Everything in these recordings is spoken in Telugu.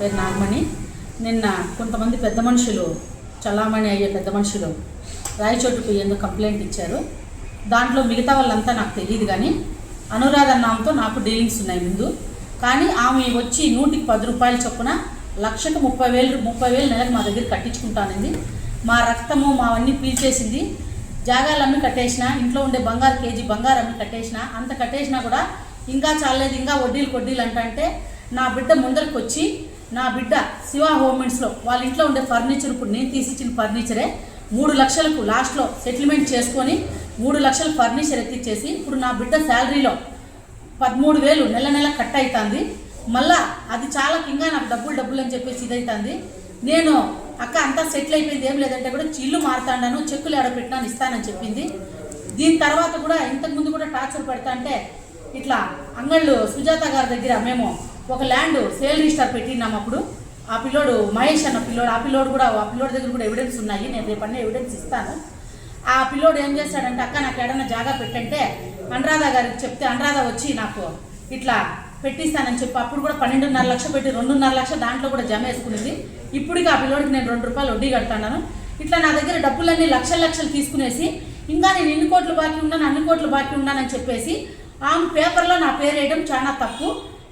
పేరు నాగమణి. నిన్న కొంతమంది పెద్ద మనుషులు చలామణి అయ్యే పెద్ద మనుషులు రాయచోటుకు ఎందుకు కంప్లైంట్ ఇచ్చారు. దాంట్లో మిగతా వాళ్ళంతా నాకు తెలియదు కానీ అనురాధ నామతో నాకు డీలింగ్స్ ఉన్నాయి ముందు. కానీ ఆమె వచ్చి నూటికి పది రూపాయలు చొప్పున లక్షకు ముప్పై వేలు ముప్పై వేలు నెలకు మా దగ్గర కట్టించుకుంటానంది. మా రక్తము మావన్నీ పీల్చేసింది. జాగాలు అమ్మి కట్టేసిన ఇంట్లో ఉండే బంగారు కేజీ బంగారు అమ్మి కట్టేసిన అంత కట్టేసినా కూడా ఇంకా చాలేదు ఇంకా వడ్డీలు కొడ్డీలు అంటే నా బిడ్డ ముందరికి వచ్చి నా బిడ్డ శివ హోమెంట్స్లో వాళ్ళ ఇంట్లో ఉండే ఫర్నిచర్ ఇప్పుడు నేను తీసిచ్చిన ఫర్నిచరే మూడు లక్షలకు లాస్ట్లో సెటిల్మెంట్ చేసుకొని మూడు లక్షలు ఫర్నిచర్ ఎత్తిచ్చేసి ఇప్పుడు నా బిడ్డ శాలరీలో పదమూడు వేలు నెల నెల కట్ అవుతుంది మళ్ళా అది చాలా ఇంకా నాకు డబ్బులు డబ్బులు అని చెప్పేసి ఇదైతుంది. నేను అక్క అంతా సెటిల్ అయిపోయింది ఏం లేదంటే కూడా ఇల్లు మారుతాడాను చెక్కులు ఆడపెట్టినాను ఇస్తానని చెప్పింది. దీని తర్వాత కూడా ఇంతకుముందు కూడా టార్చర్ పెడతా అంటే ఇట్లా అంగళ్ళు సుజాత గారి దగ్గర మేము ఒక ల్యాండ్ సేల్ రిజిస్టర్ పెట్టినాం అప్పుడు. ఆ పిల్లోడు మహేష్ అన్న పిల్లోడు ఆ పిల్లోడు కూడా ఆ పిల్లోడి దగ్గర కూడా ఎవిడెన్స్ ఉన్నాయి. నేను రేపన్నీ ఎవిడెన్స్ ఇస్తాను. ఆ పిల్లోడు ఏం చేస్తాడంటే అక్క నాకు ఏడన్నా జాగా పెట్టంటే అనురాధ గారికి చెప్తే అనురాధ వచ్చి నాకు ఇట్లా పెట్టిస్తానని చెప్పి అప్పుడు కూడా పన్నెండున్నర లక్ష పెట్టి రెండున్నర లక్ష దాంట్లో కూడా జమ వేసుకునేది. ఇప్పటికి ఆ పిల్లోడికి నేను రెండు రూపాయలు వడ్డీ కడతాను ఇట్లా నా దగ్గర డబ్బులన్నీ లక్షల లక్షలు తీసుకునేసి ఇంకా నేను ఇన్ని కోట్లు బాకీ ఉన్నాను అన్ని కోట్లు బాకీ ఉన్నానని చెప్పేసి ఆమె పేపర్లో నా పేరు వేయడం చాలా తప్పు.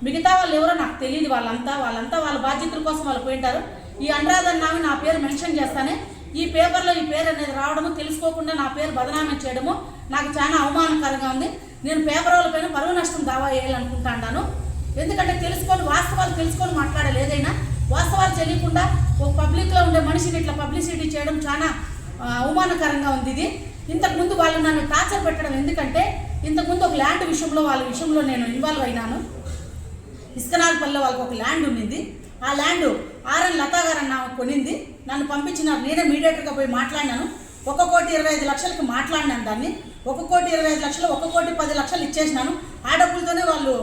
మిగతా వాళ్ళు ఎవరో నాకు తెలియదు వాళ్ళంతా వాళ్ళంతా వాళ్ళ బాధ్యతల కోసం వాళ్ళు పోయింటారు. ఈ అనురాధన్ నామి నా పేరు మెన్షన్ చేస్తానే. ఈ పేపర్లో ఈ పేరు అనేది రావడము తెలుసుకోకుండా నా పేరు బదనామం చేయడము నాకు చాలా అవమానకరంగా ఉంది. నేను పేపర్ వాళ్ళ పైన పరువు నష్టం దావా వేయాలనుకుంటాను ఎందుకంటే తెలుసుకొని వాస్తవాలు తెలుసుకొని మాట్లాడాలి ఏదైనా. వాస్తవాలు తెలియకుండా ఒక పబ్లిక్లో ఉండే మనిషిని ఇట్లా పబ్లిసిటీ చేయడం చాలా అవమానకరంగా ఉంది ఇది. ఇంతకుముందు వాళ్ళు నన్ను టార్చర్ పెట్టడం ఎందుకంటే ఇంతకుముందు ఒక ల్యాండ్ విషయంలో వాళ్ళ విషయంలో నేను ఇన్వాల్వ్ అయినాను. ఇస్కనాలపల్లిలో వాళ్ళకి ఒక ల్యాండ్ ఉండింది ఆ ల్యాండ్ ఆర్ఎన్ లతా గారు అన్న కొనింది. నన్ను పంపించిన నేనే మీడియేటర్గా పోయి మాట్లాడినాను. ఒక కోటి ఇరవై ఐదు లక్షలకి మాట్లాడినాను దాన్ని. ఒక కోటి ఇరవై ఐదు లక్షలు ఒక కోటి పది లక్షలు ఇచ్చేసినాను. ఆ డబ్బులతోనే వాళ్ళు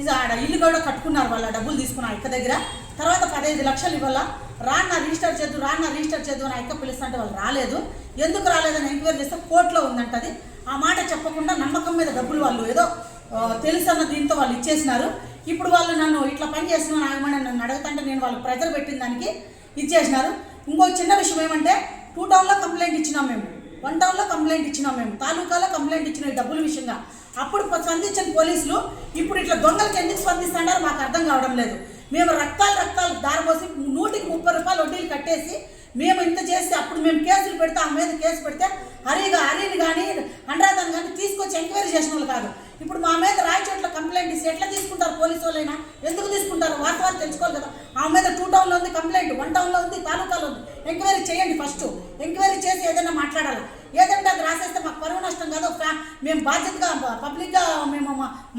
ఇది ఆడ ఇల్లు కూడా కట్టుకున్నారు వాళ్ళ. డబ్బులు తీసుకున్నారు ఇక్క దగ్గర. తర్వాత పదహైదు లక్షలు ఇవ్వాల? రాన్న రిజిస్టర్ చేద్దు రాన్న రిజిస్టర్ చేద్దు అని అక్క పిలుస్తుంటే వాళ్ళు రాలేదు. ఎందుకు రాలేదని ఎంక్వైరీ చేస్తే కోర్టులో ఉందంట అది ఆ మాట చెప్పకుండా నమ్మకం మీద డబ్బులు వాళ్ళు ఏదో తెలుసన్న తెలుసు అన్న దీంతో వాళ్ళు ఇచ్చేసినారు. ఇప్పుడు వాళ్ళు నన్ను ఇట్లా పని చేస్తున్నాను ఆగమని నన్ను అడుగుతుంటే నేను వాళ్ళు ప్రెజర్ పెట్టిన దానికి ఇచ్చేసినారు. ఇంకో చిన్న విషయం ఏమంటే టూ టౌన్లో కంప్లైంట్ ఇచ్చినాం మేము. వన్ టౌన్లో కంప్లైంట్ ఇచ్చినాం మేము. తాలూకాలో కంప్లైంట్ ఇచ్చిన డబ్బుల విషయంగా. అప్పుడు స్పందించిన పోలీసులు ఇప్పుడు ఇట్లా దొంగలకి ఎందుకు స్పందిస్తున్నారో మాకు అర్థం కావడం లేదు. మేము రక్తాలు రక్తాలు దారపోసి నూటికి ముప్పై రూపాయలు వడ్డీలు కట్టేసి మేము ఇంత చేసి అప్పుడు మేము కేసులు పెడితే ఆ మీద కేసు పెడితే హరిగా హరిని కానీ అనురాధని కానీ తీసుకొచ్చి ఎంక్వైరీ చేసిన వాళ్ళు కాదు. ఇప్పుడు మా మీద రాయచోట్ల కంప్లైంట్ ఇస్తే ఎట్లా తీసుకుంటారు పోలీసు వాళ్ళైనా ఎందుకు తీసుకుంటారు? వాస్తవాలు తెలుసుకోవాలి కదా. ఆ మీద టూ టౌన్లో ఉంది కంప్లైంట్ వన్ టౌన్లో ఉంది తాలూకాలో ఉంది. ఎంక్వైరీ చేయండి ఫస్ట్ ఎంక్వైరీ చేసి ఏదైనా మాట్లాడాలి? ఏదంటే అది రాసేస్తే మాకు పరువు నష్టం కాదు. మేము బాధ్యతగా పబ్లిక్గా మేము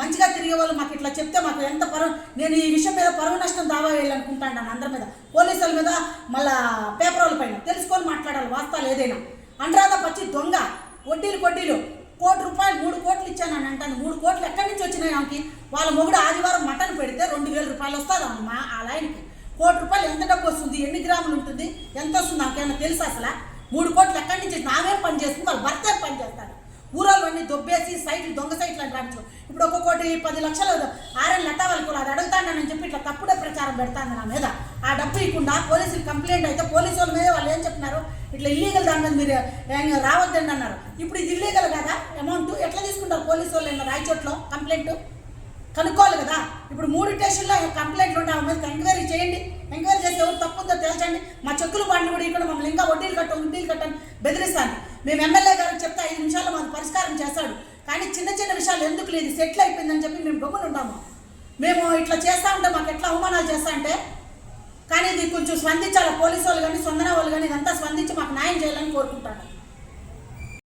మంచిగా తిరిగే వాళ్ళు. మాకు ఇట్లా చెప్తే మాకు ఎంత పరువు నేను ఈ విషయం మీద పరువు నష్టం దావా వేయాలనుకుంటాను నన్ను అందరి మీద. పోలీసుల మీద మళ్ళా పేపర్ వాళ్ళ పైన. తెలుసుకొని మాట్లాడాలి వాస్తవాలు ఏదైనా. అనురాధ పచ్చి దొంగ. వడ్డీలు కొడ్డీలు. కోటి రూపాయలు మూడు కోట్లు ఇచ్చానని అంటాను. మూడు కోట్లు ఎక్కడి నుంచి వచ్చినాయి ఆమెకి? వాళ్ళ మొగుడు ఆదివారం మటన్ పెడితే రెండు వేల రూపాయలు వస్తుంది? అమ్మా ఆ లైన్కి. కోటి రూపాయలు ఎంత డబ్బు వస్తుంది? ఎన్ని గ్రాములు ఉంటుంది? ఎంత వస్తుంది? నాకేమైనా తెలుసు అసలు? మూడు కోట్లు ఎక్కడి నుంచి నామే పని చేస్తుంది వాళ్ళ భర్త పని చేస్తాడు. ఊరాలు అన్నీ దొబ్బేసి సైట్లు దొంగ సైట్లు అని రావచ్చు ఇప్పుడు ఒక కోటి పది లక్షలు ఆరే లెట్ట వాళ్ళకు అది అడుగుతానని చెప్పి ఇట్లా తప్పుడే ప్రచారం పెడతాను నా మీద? ఆ డబ్బు ఇవ్వకుండా పోలీసులు కంప్లైంట్ అయితే పోలీసు వాళ్ళ మీద వాళ్ళు ఏం చెప్తున్నారు? ఇట్లా ఇల్లీగల్ దాని మీద మీరు రావద్దండి అన్నారు. ఇప్పుడు ఇది ఇల్లీగల్ కదా? అమౌంట్ ఎట్లా తీసుకుంటారు పోలీసు వాళ్ళు రాయచోట్లో కంప్లైంట్? కనుక్కోవాలి కదా? ఇప్పుడు మూడు స్టేషన్లో కంప్లైంట్లు ఉంటాయి ఆమె మీద ఎంక్వైరీ చేయండి. ఎంక్వైరీ చేసి ఎవరు తప్పుందో తేల్చండి. మా చెక్కులు బండ్లు కూడా ఇక్కడ మమ్మల్ని ఇంకా వడ్డీలు కట్ట వడ్డీలు కట్టని బెదిరిస్తాను. మేము ఎమ్మెల్యే గారికి చెప్తే ఐదు నిమిషాల్లో మాకు పరిష్కారం చేస్తాడు. కానీ చిన్న చిన్న విషయాలు ఎందుకు లేదు? సెటిల్ అయిపోయిందని చెప్పి మేము గమ్మున ఉంటాము మేము ఇట్లా చేస్తా ఉంటే మాకు ఎట్లా అవమానాలు చేస్తా అంటే కానీ ఇది కొంచెం స్పందించాలి. పోలీసు వాళ్ళు కానీ స్పందన వాళ్ళు కానీ ఇదంతా స్పందించి మాకు న్యాయం చేయాలని కోరుకుంటాను